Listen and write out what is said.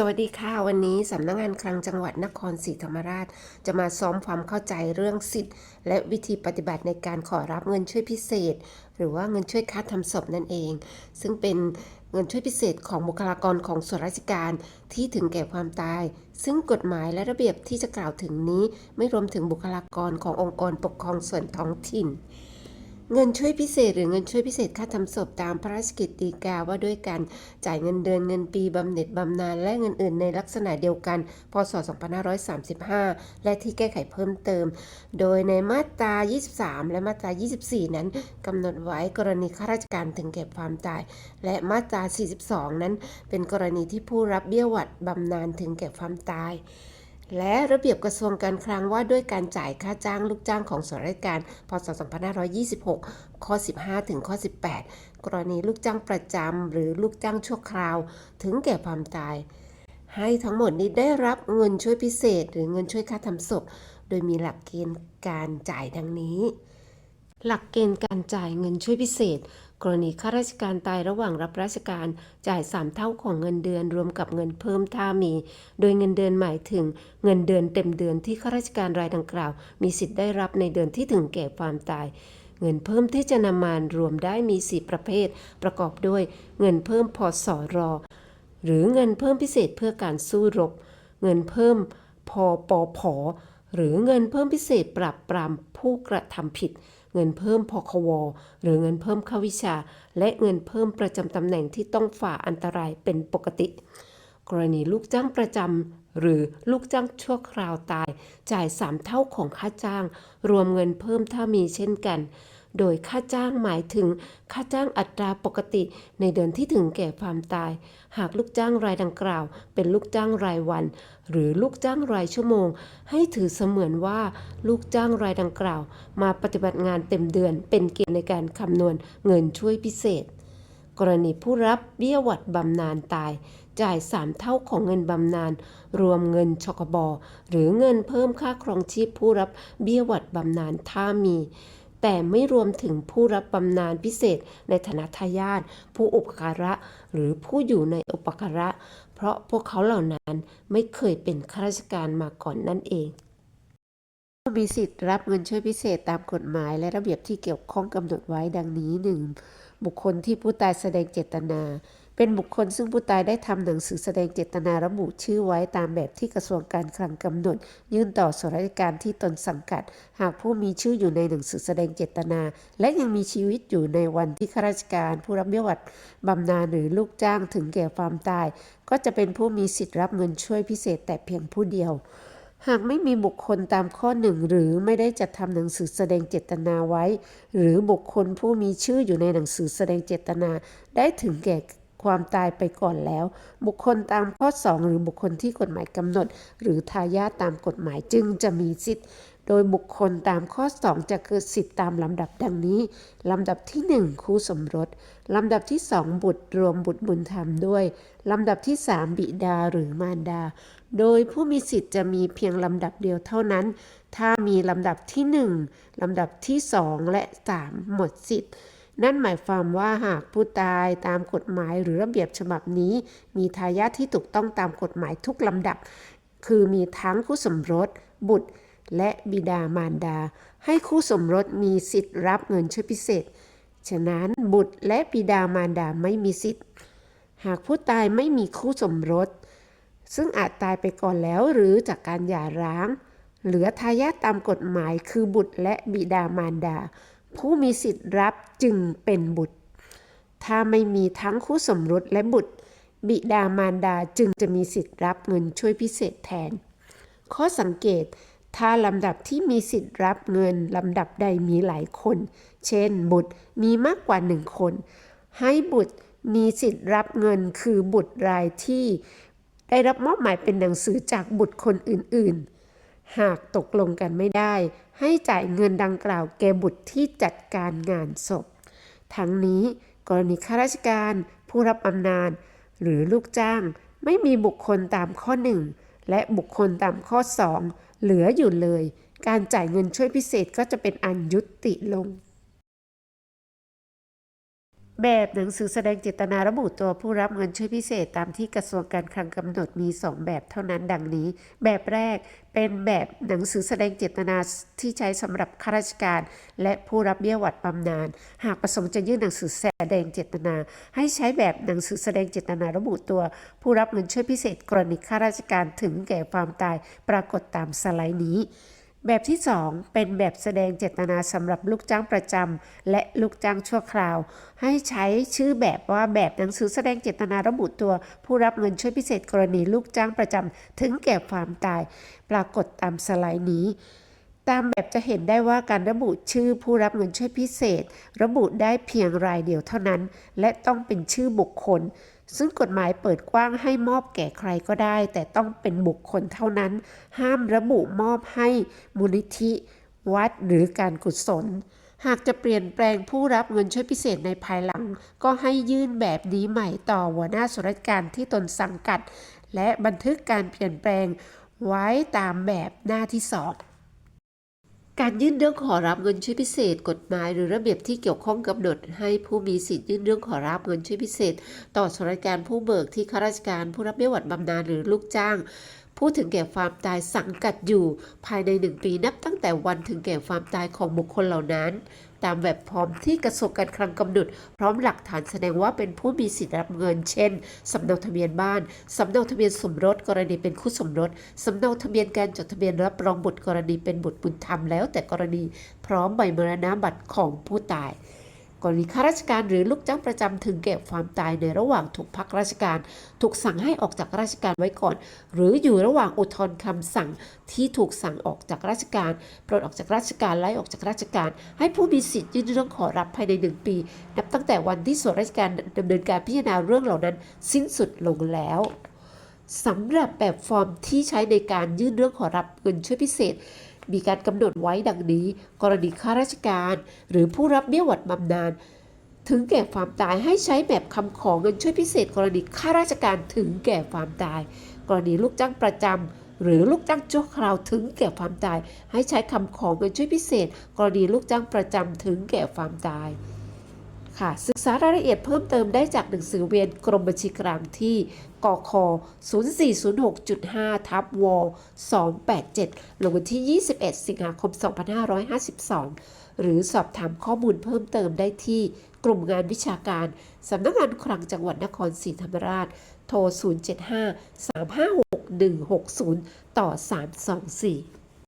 สวัสดีค่ะ วันนี้สำนักงานคลังจังหวัดนครศรีธรรมราช จะมาซ้อมความเข้าใจเรื่องสิทธิ์ และวิธีปฏิบัติในการขอรับเงินช่วยพิเศษ หรือว่าเงินช่วยค่าทำศพนั่นเอง ซึ่งเป็นเงินช่วยพิเศษของบุคลากรของส่วนราชการที่ถึงแก่ความตาย ซึ่งกฎหมายและระเบียบที่จะกล่าวถึงนี้ ไม่รวมถึงบุคลากรขององค์กรปกครองส่วนท้องถิ่น เงินช่วยพิเศษหรือเงินช่วยพิเศษค่าทำศพตามพระราชกิจฎีกาว่าด้วยการจ่ายเงินเดือนเงินปีบำเหน็จบำนาญและเงินอื่นในลักษณะเดียวกัน พศ 2535 และที่แก้ไขเพิ่มเติม โดยในมาตรา 23 และมาตรา 24 นั้นกำหนดไว้กรณีข้าราชการถึงแก่ความตาย และมาตรา 42 นั้นเป็นกรณีที่ผู้รับเบี้ยหวัดบำนาญถึงแก่ความตาย และระเบียบกระทรวงการคลังว่าด้วยการจ่ายค่าจ้างลูกจ้างของส่วนราชการ พศ 2526 ข้อ 15 ถึงข้อ 18 กรณีลูกจ้างประจำหรือลูกจ้างชั่วคราว ถึงแก่ความตาย ให้ทั้งหมดนี้ได้รับเงินช่วยพิเศษ หรือเงินช่วยค่าทำศพ โดยมีหลักเกณฑ์การจ่ายดังนี้ หลักเกณฑ์การจ่ายเงินช่วยพิเศษ กรณีข้าราชการตายระหว่างรับราชการจ่าย 3 เท่าของเงินเดือนรวมกับเงินเพิ่มถ้ามี โดยเงินเดือนหมายถึง เงินเดือนเต็มเดือนที่ข้าราชการรายดังกล่าว มีสิทธิ์ได้รับในเดือนที่ถึงแก่ความตาย เงินเพิ่มที่จะนำมารวมได้มี 4 ประเภท ประกอบด้วย เงินเพิ่มพอสอรอหรือเงินเพิ่มพิเศษเพื่อการสู้รบ เงินเพิ่มพอปอพอหรือเงินเพิ่มพิเศษปรับปรามผู้กระทำผิด เงินเพิ่มพควหรือเงินเพิ่มเข้าวิชา และเงินเพิ่มประจำตำแหน่งที่ต้องฝ่าอันตรายเป็นปกติ กรณีลูกจ้างประจำหรือลูกจ้างชั่วคราวตาย จ่าย 3 เท่าของค่าจ้าง รวมเงินเพิ่มถ้ามีเช่นกัน โดยค่าจ้างหมายถึงค่าจ้างอัตราปกติในเดือนที่ถึงแก่ความตาย หากลูกจ้างรายดังกล่าว เป็นลูกจ้างรายวัน หรือลูกจ้างรายชั่วโมง ให้ถือเสมือนว่าลูกจ้างรายดังกล่าว มาปฏิบัติงานเต็มเดือนเป็นเกณฑ์ในการคำนวณเงินช่วยพิเศษ กรณีผู้รับเบี้ยหวัดบำนาญตายจ่าย 3 เท่าของเงินบำนาญรวมเงินชกบหรือเงินเพิ่มค่าครองชีพผู้รับเบี้ยหวัดบำนาญถ้ามี แต่ไม่รวมถึงผู้รับบำนาญพิเศษในฐานะทายาทผู้อุปการะ หรือผู้อยู่ในอุปการะ เพราะพวกเขาเหล่านั้นไม่เคยเป็นข้าราชการมาก่อนนั่นเองมีสิทธิ์รับเงินช่วยพิเศษตามกฎหมายและระเบียบที่เกี่ยวข้องกำหนดไว้ดังนี้หนึ่งบุคคลที่ผู้ตายแสดงเจตนา เป็นบุคคลซึ่งผู้ตายได้ทำหนังสือแสดงเจตนาระบุชื่อไว้ตามแบบที่กระทรวงการคลังกำหนด ยื่นต่อส่วนราชการที่ตนสังกัด หากผู้มีชื่ออยู่ในหนังสือแสดงเจตนา และยังมีชีวิตอยู่ในวันที่ข้าราชการ ผู้รับเบี้ยหวัดบำนาญหรือลูกจ้างถึงแก่ความตาย ก็จะเป็นผู้มีสิทธิ์รับเงินช่วยพิเศษแต่เพียงผู้เดียวหากไม่มีบุคคลตามข้อหนึ่งหรือไม่ได้จัดทำหนังสือแสดงเจตนาไว้ หรือบุคคลผู้มีชื่ออยู่ในหนังสือแสดงเจตนา ได้ถึงแก่ ความตายไปก่อนแล้ว บุคคลตามข้อ 2 หรือบุคคลที่กฎหมายกำหนด หรือทายาทตามกฎหมายจึงจะมีสิทธิ์ โดยบุคคลตามข้อ 2 จะเกิดสิทธิตามลำดับดังนี้ ลำดับที่ 1 คู่สมรส ลำดับที่ 2 บุตรรวมบุตรบุญธรรมด้วย ลำดับที่ 3 บิดาหรือมารดา โดยผู้มีสิทธิ์จะมีเพียงลำดับเดียวเท่านั้น ถ้ามีลำดับที่ 1 ลำดับที่ 2 และ 3 หมดสิทธิ์ นั่นหมายความว่าหากผู้ตายตามกฎหมายหรือระเบียบฉบับนี้ มีทายาทที่ถูกต้องตามกฎหมายทุกลำดับ คือมีทั้งคู่สมรส บุตร และบิดามารดา ให้คู่สมรสมีสิทธิ์รับเงินช่วยพิเศษ ฉะนั้นบุตรและบิดามารดาไม่มีสิทธิ์ หากผู้ตายไม่มีคู่สมรส ซึ่งอาจตายไปก่อนแล้วหรือจากการหย่าร้าง เหลือทายาทตามกฎหมายคือบุตรและบิดามารดา ผู้มีสิทธิ์รับจึงเป็นบุตร ถ้าไม่มีทั้งคู่สมรสและบุตร บิดามารดาจึงจะมีสิทธิ์รับเงินช่วยพิเศษแทน ข้อสังเกต ถ้าลำดับที่มีสิทธิ์รับเงินลำดับใดมีหลายคน เช่น บุตรมีมากกว่าหนึ่งคน ให้บุตรมีสิทธิ์รับเงินคือบุตรรายที่ ได้รับมอบหมายเป็นหนังสือจากบุตรคนอื่นๆ หากตกลงกันไม่ได้ ให้จ่ายเงินดังกล่าวแก่บุตรที่จัดการงานศพ ทั้งนี้กรณีข้าราชการผู้รับอำนาญหรือลูกจ้างไม่มีบุคคลตามข้อ 1 และบุคคลตามข้อ 2 เหลืออยู่เลย การจ่ายเงินช่วยพิเศษก็จะเป็นอันยุติลง แบบหนังสือแสดงเจตนาระบุตัวผู้รับเงินช่วยพิเศษตามที่กระทรวงการคลังกำหนดมี 2 แบบเท่านั้นดังนี้ แบบแรกเป็นแบบหนังสือแสดงเจตนาที่ใช้สำหรับข้าราชการ และผู้รับเบี้ยหวัดบำนาญหากประสงค์จะยื่นหนังสือแสดงเจตนา ให้ใช้แบบหนังสือแสดงเจตนาระบุตัว ผู้รับเงินช่วยพิเศษกรณีข้าราชการถึงแก่ความตายปรากฏตามสไลด์นี้ แบบที่ 2 เป็นแบบแสดงเจตนาสำหรับลูกจ้างประจำและลูกจ้างชั่วคราว ให้ใช้ชื่อแบบว่าแบบหนังสือแสดงเจตนาระบุตัว ผู้รับเงินช่วยพิเศษกรณีลูกจ้างประจำถึงแก่ความตาย ปรากฏตามสไลด์นี้ตามแบบจะเห็นได้ว่าการระบุชื่อผู้รับเงินช่วยพิเศษ ระบุได้เพียงรายเดียวเท่านั้น และต้องเป็นชื่อบุคคล ซึ่งกฎหมายเปิดกว้างให้มอบแก่ใครก็ได้ แต่ต้องเป็นบุคคลเท่านั้น ห้ามระบุมอบให้มูลนิธิวัดหรือการกุศล หากจะเปลี่ยนแปลงผู้รับเงินช่วยพิเศษในภายหลัง ก็ให้ยื่นแบบนี้ใหม่ต่อหัวหน้าส่วนราชการที่ตนสังกัด และบันทึกการเปลี่ยนแปลงไว้ตามแบบหน้าที่สอง การยื่นเรื่องขอรับเงินช่วยพิเศษ กฎหมายหรือระเบียบที่เกี่ยวข้องกำหนด ให้ผู้มีสิทธิ์ยื่นเรื่องขอรับเงินช่วยพิเศษ ต่อส่วนราชการผู้เบิกที่ข้าราชการผู้รับเบี้ยหวัดบำนาญหรือลูกจ้าง ผู้ถึงแก่ความตายสังกัดอยู่ ภายในหนึ่งปีนับตั้งแต่วันถึงแก่ความตายของบุคคลเหล่านั้น ตามแบบฟอร์มที่กระทรวงการคลังกำหนด พร้อมหลักฐานแสดงว่าเป็นผู้มีสิทธิ์รับเงิน เช่นสำเนาทะเบียนบ้านสำเนาทะเบียนสมรสกรณีเป็นคู่สมรสสำเนาทะเบียนการจดทะเบียนรับรองบุตรกรณีเป็นบุตรบุญธรรมแล้วแต่กรณีพร้อมใบมรณบัตรของผู้ตาย กรณีข้าราชการหรือลูกจ้างประจำถึงแก่ความตายในระหว่างถูกพักราชการ ถูกสั่งให้ออกจากราชการไว้ก่อน หรืออยู่ระหว่างอุทธรณ์คำสั่งที่ถูกสั่งออกจากราชการปลดออกจากราชการไล่ออกจากราชการ ให้ผู้มีสิทธิ์ยื่นเรื่องขอรับภายในหนึ่งปี นับตั้งแต่วันที่ส่วนราชการดำเนินการพิจารณาเรื่องเหล่านั้น สิ้นสุดลงแล้วสำหรับแบบฟอร์มที่ใช้ในการยื่นเรื่องขอรับเงินช่วยพิเศษ มีการกำหนดไว้ดังนี้ กรณีข้าราชการ หรือผู้รับเบี้ยหวัดบำนาญถึงแก่ความตายให้ใช้แบบคำขอเงินช่วยพิเศษ กรณีข้าราชการถึงแก่ความตาย กรณีลูกจ้างประจำหรือลูกจ้างชั่วคราวถึงแก่ความตาย ให้ใช้คำขอเงินช่วยพิเศษ กรณีลูกจ้างประจำถึงแก่ความตาย ค่ะ ศึกษารายละเอียดเพิ่มเติมได้จากหนังสือเวียนกรมบัญชีกลางที่กค0406.5 ทับว287 ลงวันที่ 21 สิงหาคม 2552 หรือสอบถามข้อมูลเพิ่มเติมได้ที่กลุ่มงานวิชาการ สำนักงานคลังจังหวัดนครศรีธรรมราช โทร 075 356 160 ต่อ 324